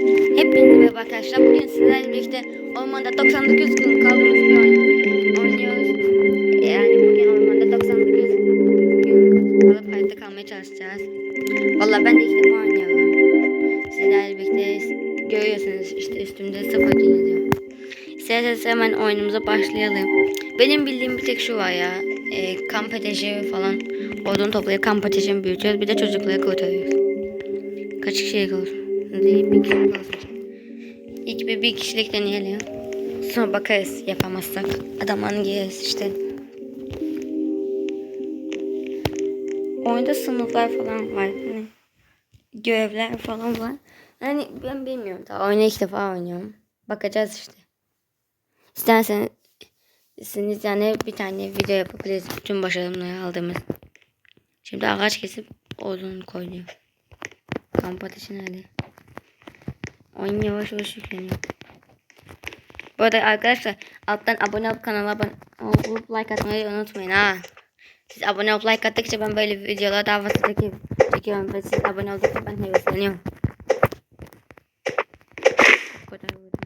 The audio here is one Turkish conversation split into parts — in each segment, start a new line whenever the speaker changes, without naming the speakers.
Hepinize merhaba arkadaşlar. Bugün sizlerle birlikte ormanda 99 gün kaldığımız oyun oynuyoruz. Yani bugün ormanda 99 gün kalıp hayatta kalmaya çalışacağız. Vallahi ben de ilk defa oynuyorum. Sizlerle birlikte görüyorsunuz işte üstümde sıfır gün yazıyor. İsterseniz hemen oyunumuza başlayalım. Benim bildiğim bir tek şu var ya. E, kamp ateşi falan odun toplayıp kamp ateşini büyütüyoruz. Bir de çocukları kurtarıyoruz. Kaç kişilik olsun? Değil bir kişilik olsun. İlk bir, bir kişilik deneyelim. Sonra bakarız yapamazsak. Adamın gireriz işte. Oyunda sınıflar falan var. Hani görevler falan var. Hani ben bilmiyorum daha. Oyunu ilk defa oynuyorum. Bakacağız işte. İsterseniz yani bir tane video yapabiliriz. Bütün başarımları aldığımız. Şimdi ağaç kesip odun koyuyor. Kamp ateşi nerede? Oyun yavaş yavaş yükleniyor. Bu arada arkadaşlar alttan abone olup kanala abone olup like atmayı unutmayın ha. Siz abone olup like attıkça ben böyle videolar daha fazla çekiyorum. çekiyorum ve siz abone oldukça ben hevesleniyorum. Bu kadar vurdum.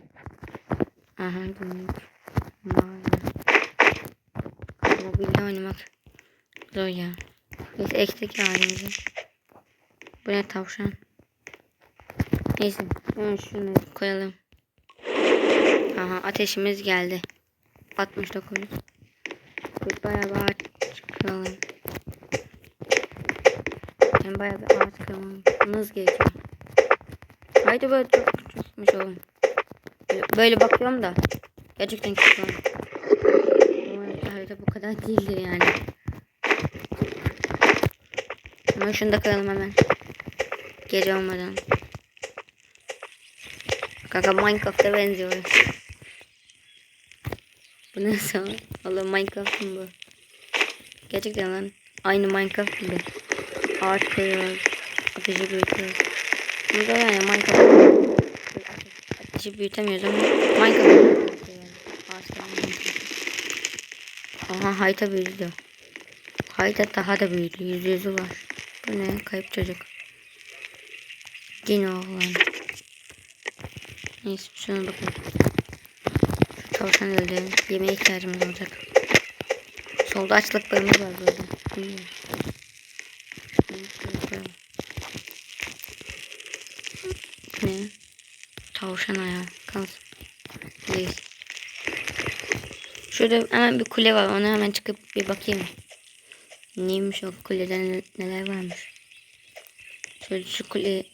Aha günlük. Mağara. Mobilde oynamak zor ya. Biz eksik halimizi. Bu ne tavşan? Neyse. Şunu koyalım. Aha ateşimiz geldi. 69. Bir bayağı bir ağaç kıralım. Yani bayağı bir ağaç kırmamız gerekiyor. Haydi böyle çok küçükmüş oğlum. Böyle, bakıyorum da. Gerçekten küçük oğlum. Bu kadar değildir yani. Ama şunu da kıralım hemen. Gece olmadan. Kanka Minecraft'a benziyor. Bu nasıl? Valla Minecraft mı bu? Gerçekten lan. Aynı Minecraft gibi. Ağaç koyuyoruz. Ateşi büyütüyoruz. Burada yani Minecraft. Ateşi büyütemiyoruz ama Minecraft. Aha hayta büyüdü. Hayta daha da büyüdü. Yüz yüzü var. Bu ne? Kayıp çocuk. Yine oğlan. Neyse şuna bakın. Şu tavşan öldü. Yemeğe ihtiyacımız olacak. Solda açlıklarımız var böyle. Ne? Tavşan ayağı. Kalsın. Değil. Şurada hemen bir kule var. Ona hemen çıkıp bir bakayım. Neymiş o kulede ne- neler varmış. Şöyle şu kule...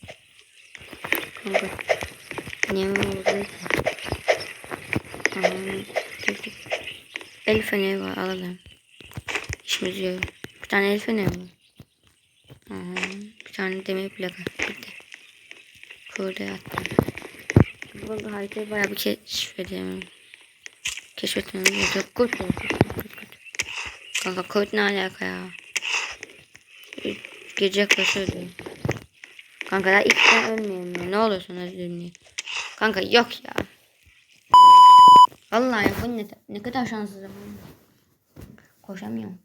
Kanka. Aha. dur, dur. El feneri var alalım. İşimiz yok. Bir tane el feneri var. Aha. Bir tane demir plaka. Bitti. Burada yattım. Burada haritayı bayağı bir keşfedemem. Keşfetmem gerekiyor. Kurt. Kurt, kurt, kurt. Kanka kurt ne alaka ya? Gece yaklaşıyor diyor. Kanka daha ilk ben ölmeyeyim ya. Ne olursun özür Kanka yok ya. Vallahi bu ne, ne kadar şanssızım. Koşamıyorum.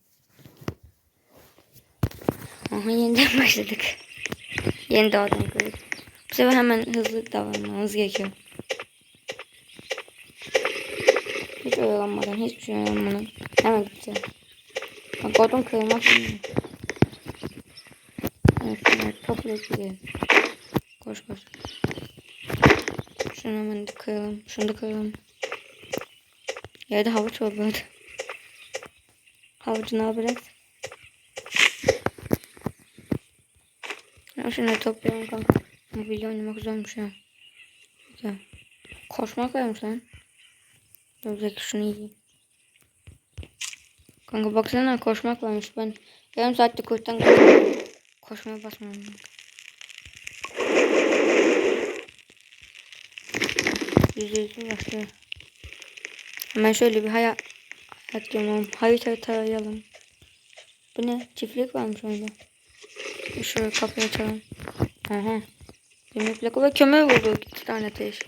Aha yeniden başladık. Yeni doğadan kırdık. Bu sefer hemen hızlı davranmamız gerekiyor. Hiç oyalanmadan, hiçbir şey oyalanmadan. Hemen gideceğim. Bak odun kırmak bilmiyorum. Evet, evet toplayıp gidelim. Koş koş. Şunu hemen de kıralım. Şunu da kıralım. Yerde havuç var böyle. Havucu ne yapacağız? Ya şunu toplayalım kanka. Mobilya oynamak zormuş ya. Güzel. Koşmak varmış lan. Dur bir şunu yiyeyim. Kanka baksana koşmak varmış. Ben yarım saatte kurttan koşmaya basmam. Lazım. Yüzde yüzü başlıyor. Hemen şöyle bir hayat hayat diyorum. Harita tarayalım. Bu ne? Çiftlik varmış orada. Şöyle kapıyı açalım. Aha. Demir plaka ve kömür bulduk. İki tane ateş.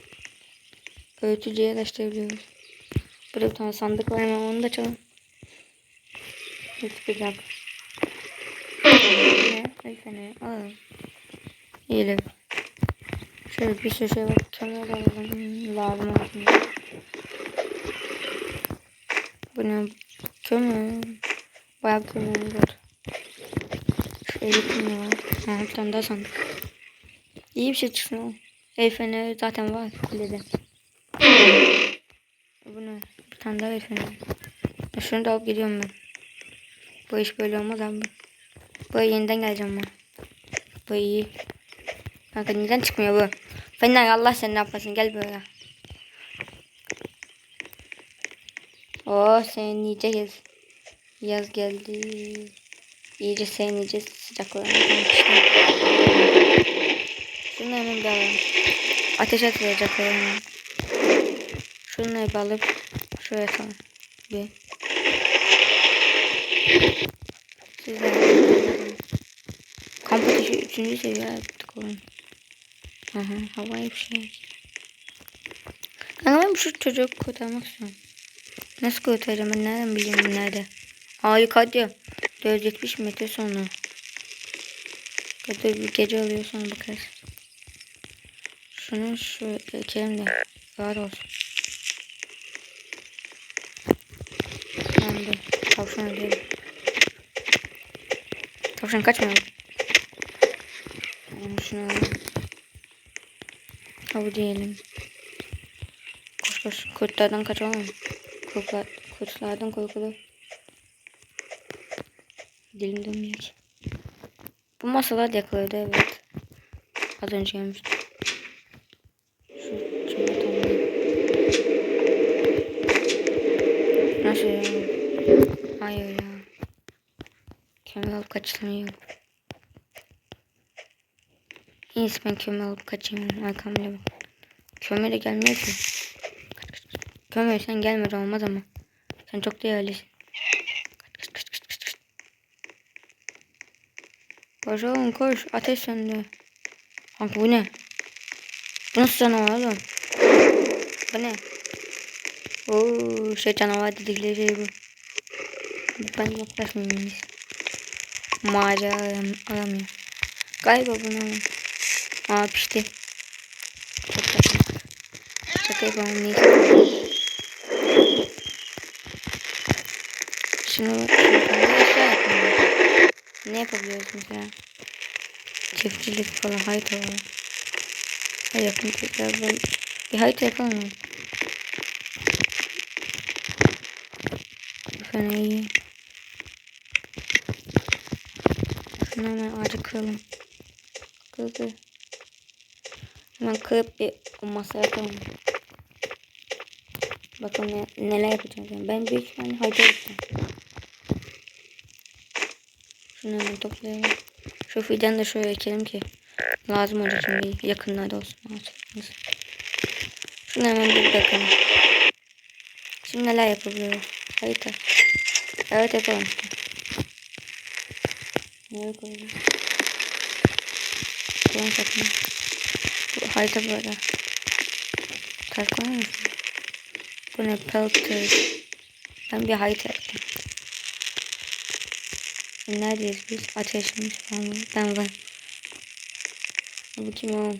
Öğütücüye taşıyabiliyoruz. Burada bir tane sandık var hemen onu da açalım. Ne çıkacak? Ne? El feneri alalım. Yiyelim. Şöyle bir sürü şey var. Kemer alalım. Lazım olsun. Bu ne? Kömür. Bayağı kömür var. Şöyle kömür var. Ha, bir tane daha sandık. İyi bir şey çıksın o. El feneri zaten var kulede. Bu ne? Bir tane daha el Şunu da alıp gidiyorum ben. Bu iş böyle olmaz abi. Bu yeniden geleceğim ben. Bu iyi. Kanka neden çıkmıyor bu? Fener Allah seni yapmasın gel böyle. Oo sen iyice yaz. Geldi. İyice iyice sıcaklarına. Şunu hemen bir alalım. Ateş atılacak hemen. Şunu bir alıp şuraya atalım. Bir. Sizler. Kamp ateşi 3. seviye yaptık oğlum. Aha havai bir şey. Kanka ben şu çocuğu kurtarmak istiyorum. Nasıl kurtaracağım ben nereden bileyim nerede? Aa yukarıda. 470 metre sonra. Ya da bir gece oluyor sonra bakarız. Şunu şu ekelim de rahat olsun. Tamam dur. Tavşan ödeyelim. Tavşan. Yani şunu alalım. Havu diyelim. Koş koş. Kurtlardan kaçalım. Kurtlar, kurtlardan korkulur. Dilim dönmüyor ki. Bu masalar yakaladı evet. Az önce gelmişti. Nasıl ya? Hayır ya. Kömür alıp kaçılmıyor. En ben kömür alıp kaçayım. Arkamda bak. Kömür de gelmiyor ki. Kömür sen gelmeden olmaz ama. Sen çok değerlisin. Kaç, kaç, kaç, kaç, kaç. Koş oğlum koş. Ateş söndü. Kanka bu ne? Bu nasıl canavar oğlum? Bu ne? Oo, şey canavar dedikleri şey bu. Ben yaklaşmayayım. Macera aram aramıyor. Galiba bunu Aa pişti. Çok tatlı. Şaka yapalım neyse. Şunu. Ne yapabiliyoruz mesela? Çiftçilik falan harita var. Hadi yapın tekrar ben bir harita yapalım mı? Fena iyi. Şunu hemen ağacı kıralım. Kır kır. Hemen kırıp bir masaya koyalım. Bakın ne, neler yapacağız. Yani. Ben büyük ihtimalle harita yapacağım. Hemen toplayalım. Şu fidanı da şöyle ekelim ki lazım olacak şimdi yakınlarda olsun ağaçlarımız. Şunu hemen bir bakalım. Şimdi neler yapabiliyoruz? Harita. Evet yapalım. Nereye koyacağız? Koyun sakın. Harita böyle. Taş koyar mısın? Bu ne? Pelter. Ben bir harita yaptım. Neredeyiz biz? Ateşimiz falan. Ben var. Bu kim o?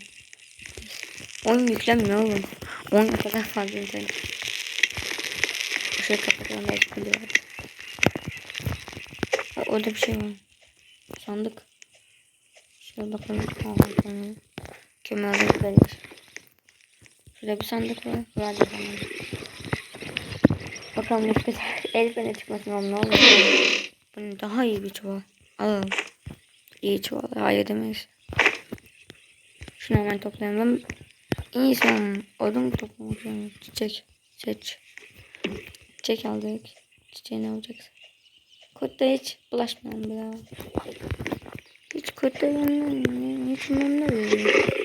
Oyun yüklenmiyor oğlum. Oyun o kadar fazla internet. Kapatalım belki pili var. Orada bir şey var. Sandık. Şöyle bakalım. Aa, tamam. Alırız belki. Şurada bir sandık var. Burada sandık. Bakalım ne çıkacak. Elif ne çıkmasın oğlum ne olur. Bunun daha iyi bir çuval. Alalım. İyi çuval. Hayır demeyiz. Şunu hemen toplayalım. Oğlum. Odun istiyorum. Çiçek. Seç. Çiçek aldık. Çiçeği ne alacaksın? Kurtla hiç bulaşmayalım bir daha. Hiç kurtla yanına hiç memnun değilim.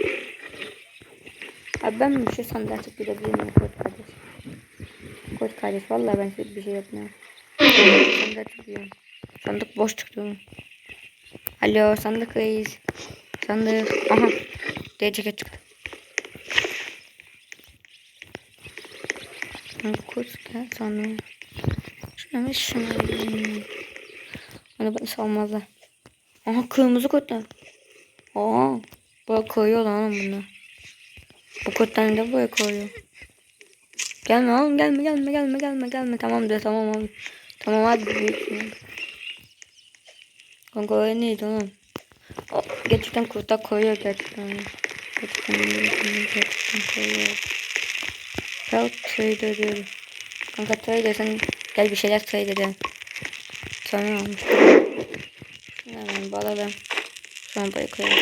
Abi ben şu sandığa çıkıp gidebilir miyim kurt kardeş? Kurt kardeş vallahi ben size bir şey yapmıyorum. sandığa çıkıyorum. Sandık boş çıktı. Alo sandık reis. Sandık. Aha. D ceket çıktı. Kurt gel sandık. Şuna bir şunu. Onu bana salmazlar. Aha kırmızı kurt da. Aa. Bak koyuyor lan bunu. Bu kurtlarını da buraya koyuyor. Gelme oğlum gelme gelme gelme gelme gelme. Tamam de tamam oğlum. Tamam hadi büyüksün. Kanka öyle neydi oğlum? O, gerçekten kurtlar koyuyor gerçekten. Gerçekten, gerçekten, koyuyor. Help trade diyorum. Kanka trade sen gel bir şeyler trade edelim. Tamam olmuş. Hemen. Şu an buraya koyalım.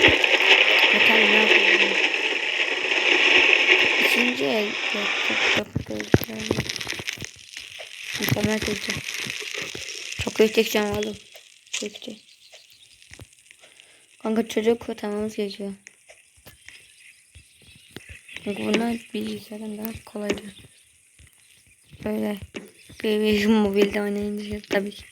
Bakalım ne yapalım. İkinci el yaptık. Çok güzel. Mükemmel çekeceğim. Çok iyi çekeceğim oğlum. Çekeceğim. Kanka çocuk kurtarmamız gerekiyor. Çünkü bunlar bilgisayardan daha kolaydır. Böyle bir mobilde oynayınca tabii ki.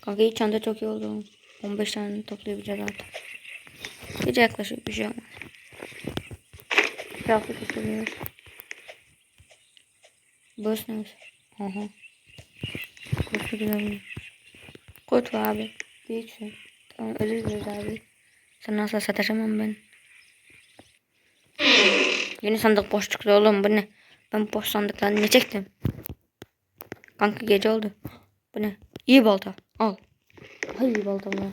Kanka ilk çanta çok iyi oldu. 15 tane toplayabileceğiz artık. Gece yaklaşık bir şey olmaz. Bir hafta tutuluyoruz. Burası neresi? Aha. Kurtu güzel. Kurt abi. Büyüksün. Tamam özür dileriz abi. Sen nasıl sataşamam ben. Yeni sandık boş çıktı oğlum bu ne? Ben boş sandıklarını ne çektim? Kanka gece oldu. Bu ne? İyi balta. Al. Ay iyi balta bu.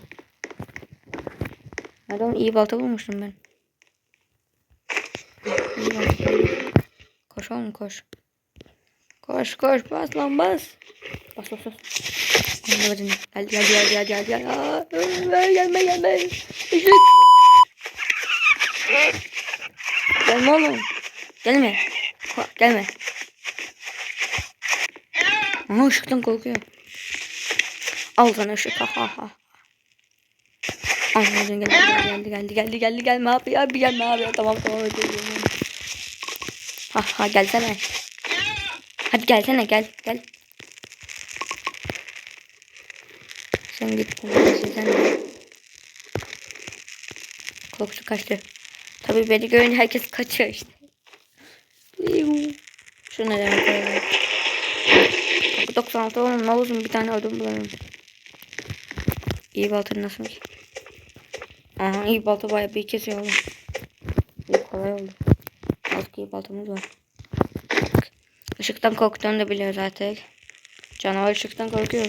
Adam iyi balta bulmuştum ben. Koş oğlum koş. Koş koş bas lan bas. Bas bas bas. Anlamadım. Gel gel gel gel gel gel. Aa, Gelme gelme gelme. Işık. Gelme oğlum. Gelme. Ko- Gelme. Aha ışıktan korkuyor. Al sana ışık. Ha ha ha. Anladım geldi geldi geldi geldi geldi gelme abi abi gelme abi tamam tamam ödeyeceğim. Ha ha gelsene. Hadi gelsene gel gel. Sen git sen. Korktu kaçtı. Tabii beni görünce herkes kaçıyor işte. Yuh. Şu ne demek ya? Kapı 96 oğlum ne olsun bir tane ödüm bulamıyorum. İyi balta nasıl ki? Aha iyi balta bayağı bir kesiyor. İyi kolay oldu. Azıcık iyi baltamız var. Işıktan korktuğunu da biliyoruz artık. Canavar ışıktan korkuyor.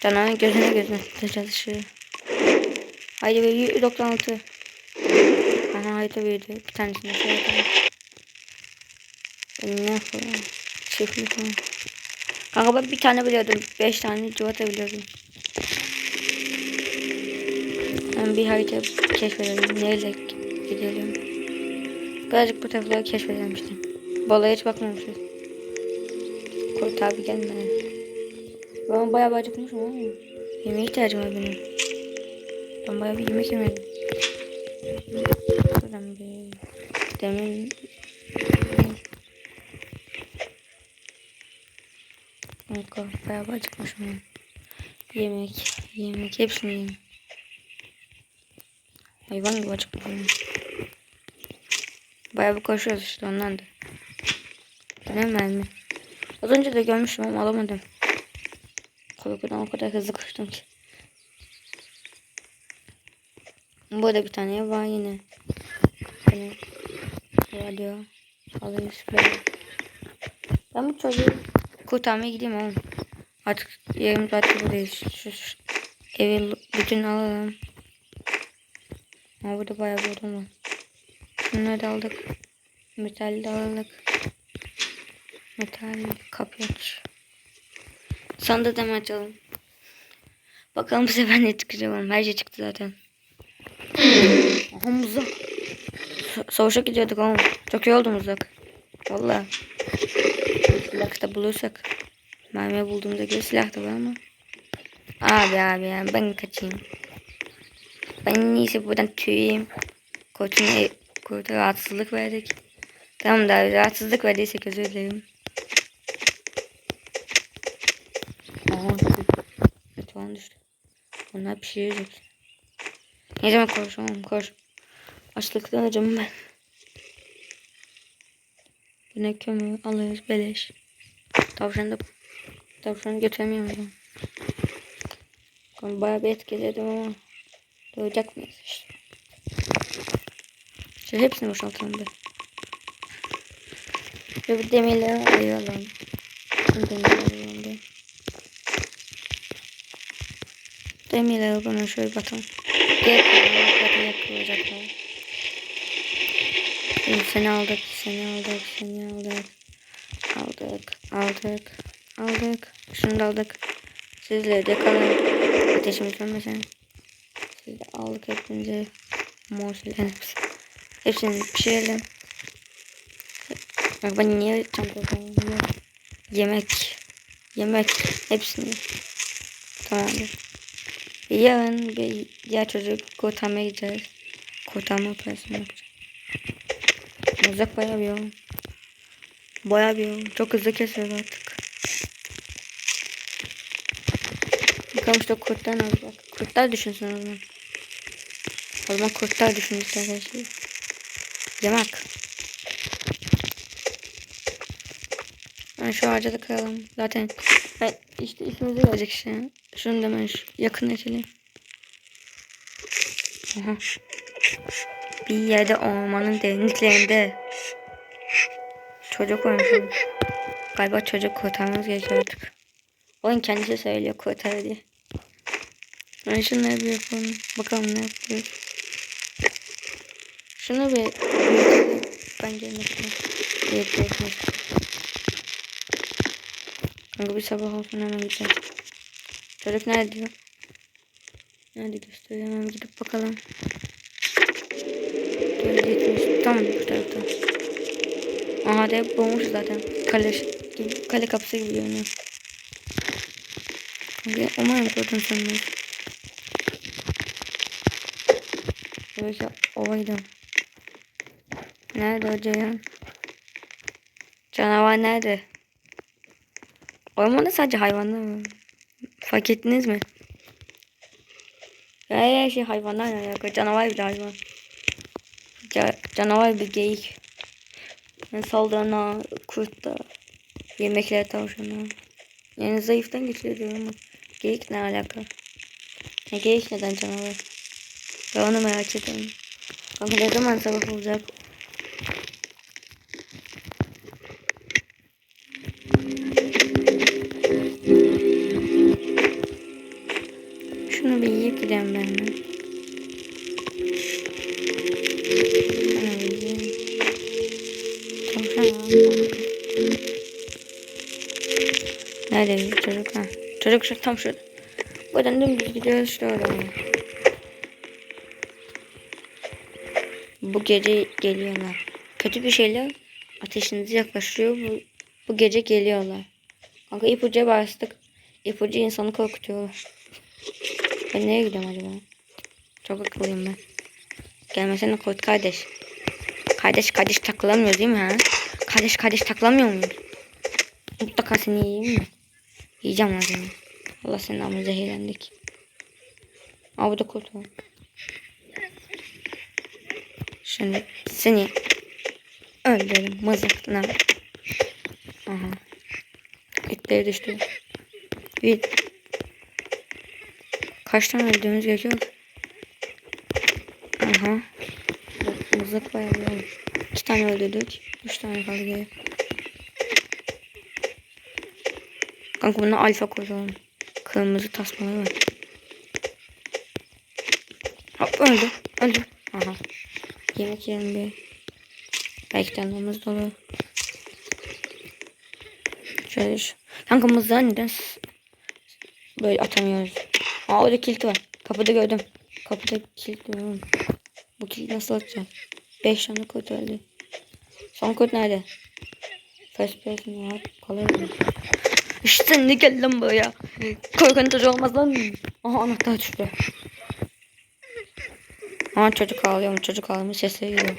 Canavarın gözüne gözüne çalışıyor. Haydi be 96. Aha haydi büyüdü. Bir tanesini şey yapalım. Ne yapalım? Çiftlik falan. Kanka ben bir tane biliyordum. Beş tane civata biliyordum. Ben bir harita keşfedelim. Neyle gidelim? Birazcık bu tarafları keşfedelim işte. Hiç bakmamışız. Kurt abi gelme. Ben bayağı bir acıkmışım ama. Yemeğe ihtiyacım var benim. Ben bayağı bir yemek yemedim. Buradan bir demin Kanka bayağı bir acıkmışım. Yemek, yemek hepsini yiyeyim. Hayvan gibi acıkmışım. Bayağı bir koşuyoruz işte ondan da. Benim mermi. Az önce de görmüştüm ama alamadım. Korkudan o kadar hızlı koştum ki. Burada bir tane var yine. Benim radyo alıyoruz böyle. Ben bu çocuğu kurtarmaya gideyim oğlum. Artık yarım saat buradayız. Şu, şu evi bütün alalım. Ama burada bayağı bir odun var. Bunları da aldık. Metal de aldık. Metal kapı aç. Sandığı da mı açalım? Bakalım bu sefer ne çıkacak oğlum. Her şey çıktı zaten. Aha Savaşa gidiyorduk oğlum. Çok iyi oldu mızrak. Valla. Silah da bulursak. Mermi bulduğumda göre silah da var ama. Abi abi ya ben kaçayım. Ben en iyisi buradan tüyeyim. Kurtuna, kurta rahatsızlık verdik. Tamam da rahatsızlık verdiysek özür dilerim. Aha kötü falan düştü. Onlar pişirecek. Ne zaman koş oğlum koş. Açlıktan acım ben. Yine kömür alıyoruz beleş. Tavşan da tavşanı götüremiyorum bayağı bir etkiledim ama Doyacak mıyız işte. Şöyle hepsini boşaltalım bir. Ve bu demirleri ayıralım. Bu Demirleri ayıralım bir. Demirleri bana şöyle batalım. Bakın yakılacaklar. Şimdi seni aldık, seni aldık, seni aldık. Aldık, aldık, aldık. Şunu da aldık. Sizle de kalın. Ateşimiz sönmesin. Siz de aldık silen hepsi. Hepsini pişirelim. Bak ben niye çanta koyuyorum? Yemek. Yemek. Hepsini. Tamamdır. Yarın bir diğer çocuk kurtarmaya gideceğiz. Kurtarma operasyonu yapacağız. Uzak bayağı bir yol. Bayağı bir yol. Çok hızlı kesiyor artık. Bakalım işte kurtlar ne olacak. Kurtlar düşünsün o zaman. O zaman kurtlar düşünsün arkadaşlar. Yemek. Ben şu ağaca da kıralım. Zaten ben işte ismimize gelecek işte. Şunu da ben şu yakın edelim. Aha. Bir yerde ormanın derinliklerinde çocuk oynuyor. Galiba çocuk kurtarmamız gerekiyor artık. Oyun kendisi söylüyor kurtar diye. Ben şunları bir yapalım. Bakalım ne yapıyoruz. Şunu bir. Bence. Büyütelim. Kanka bir sabah olsun hemen gideceğiz. Çocuk nerede diyor? Nerede gösteriyor hemen gidip bakalım. Böyle gitmiş. Tam bu tarafta. Aha da bulmuş zaten. Kale, gibi, kale kapısı gibi görünüyor. Ve umarım gördüm sanırım. Böyle ova gidelim. Nerede o Ceyhan? Canavar nerede? Ormanda sadece hayvanlar var. Fark ettiniz mi? Ya her şey hayvanlarla alakalı. Canavar bir hayvan. Ca canavar bir geyik. Yani saldırana, kurt da. Yemekler tavşana. Yani zayıftan geçiyor ama. Geyik ne alaka? Ya geyik neden canavar? Ben onu merak ediyorum. Kanka ne zaman sabah olacak? Şu tam şurada. Buradan dümdüz gidiyoruz orada. Bu gece geliyorlar. Kötü bir şeyler ateşinizi yaklaşıyor. Bu, bu gece geliyorlar. Kanka ipucuya bastık. İpucu insanı korkutuyor. Ben nereye gidiyorum acaba? Çok akıllıyım ben. Gelmesene kurt kardeş. Kardeş kardeş takılamıyoruz değil mi ha? Kardeş kardeş takılamıyor muyuz? Mutlaka seni yiyeyim mi? Yiyeceğim seni. Allah senin amına zehirlendik. Aa burada kurt var. Şimdi seni öldürelim mızıkla. Aha. Etleri düştü. Bir. Kaç tane öldüğümüz gerekiyor? Aha. Mızık bayağı olmuş. İki tane öldürdük. Üç tane kaldı geri. Kanka buna alfa koyalım. Kırmızı tasmaları var. Hop öldü. Öldü. Aha. Yemek yiyelim bir. Belki canımız dolu. Şöyle şu. Kanka mızrağı neden böyle atamıyoruz? Aa orada kilit var. Kapıda gördüm. Kapıda kilit var. Bu kilit nasıl açacağım? 5 tane kod öldü. Son kod nerede? First person ya. Kolay mı? İşte ne geldi lan buraya? Korkutucu olmaz lan. Aha anahtar düştü. Aha çocuk ağlıyor mu? Çocuk ağlama sesleri geliyor.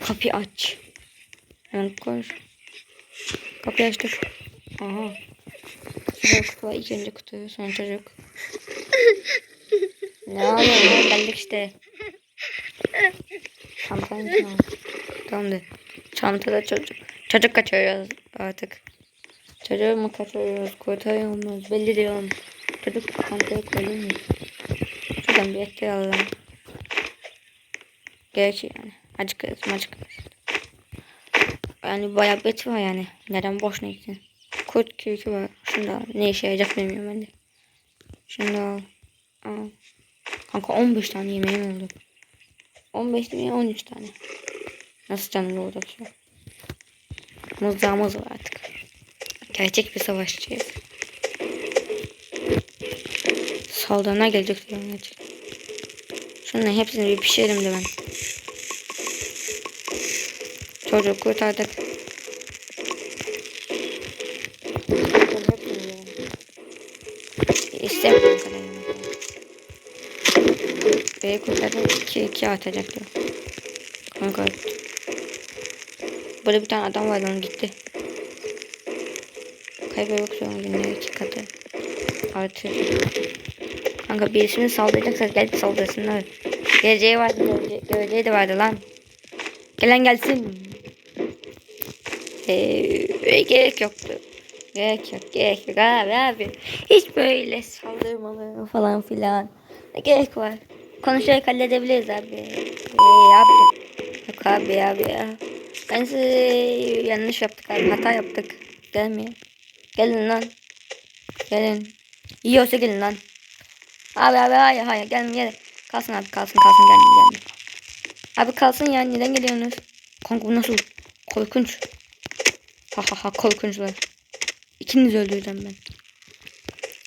Kapıyı aç. Hemen koş. Kapıyı açtık. Aha. Şurada kutu var. Önce kutu. Sonra çocuk. ne oluyor? Geldik işte. Çantanın içine al. Tamamdır. Çantada çocuk. Çocuk kaçırıyoruz artık. Çocuğu mu kaçırıyoruz? Kurtarıyor muyuz? Belli değil oğlum. Çocuk çantaya koyuyor muyuz? Şuradan bir etki alalım. Gerekiyor yani. Acıkırız acıkırız. Yani bayağı bet var yani. Neden boşuna gitsin? Kurt kürkü var. Şunu da al. Ne işe yarayacak bilmiyorum ben de. Şunu da al. al. Kanka 15 tane yemeğim oldu. 15 değil mi? 13 tane. Nasıl canım olacak şu? Mızrağımız var artık. Gerçek bir savaşçıyız. Saldırına gelecek diyorum gerçek. Şunların hepsini bir pişirelim de ben. Çocuk kurtardık. İstemiyorum kadar yemek. B'yi kurtardım. 2 2 atacak diyor. Kanka. Burada bir tane adam vardı onu gitti. Şu an günde iki katı. Artı. Kanka birisini saldıracaksa gel saldırsınlar. Geleceği vardı, görece göreceği de vardı lan. Gelen gelsin. Ee, gerek yoktu. Gerek yok, gerek yok abi abi. Hiç böyle saldırmalı falan filan. Ne gerek var? Konuşarak halledebiliriz abi. Ee, abi. Yok abi abi ya. Ben size yanlış yaptık abi. Hata yaptık. Gelmeyin. Gelin lan. Gelin. Yiyorsa gelin lan. Abi abi hayır hayır gelme gel. Kalsın abi kalsın kalsın gelme gelme. Abi kalsın ya neden geliyorsunuz? Kanka bu nasıl? Korkunç. Ha ha ha korkunçlar. İkinizi öldüreceğim ben.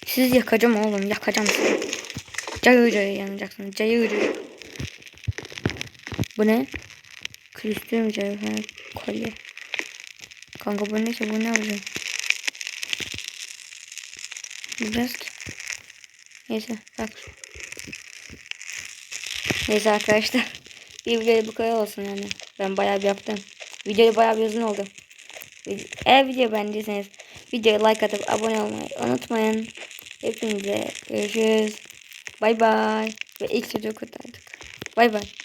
Sizi yakacağım oğlum yakacağım sizi. Cayır cayır yanacaksınız cayır cayır. Bu ne? Kristal mücevher kolye. Kanka bu neyse bu ne yapacağım? Biraz ki. Neyse bak. Neyse arkadaşlar. Bir video bu kadar olsun yani. Ben bayağı bir yaptım. Video bayağı bir uzun oldu. Eğer video beğendiyseniz videoya like atıp abone olmayı unutmayın. Hepinize görüşürüz. Bay bay. Ve ilk çocuğu kurtardık. Bay bay.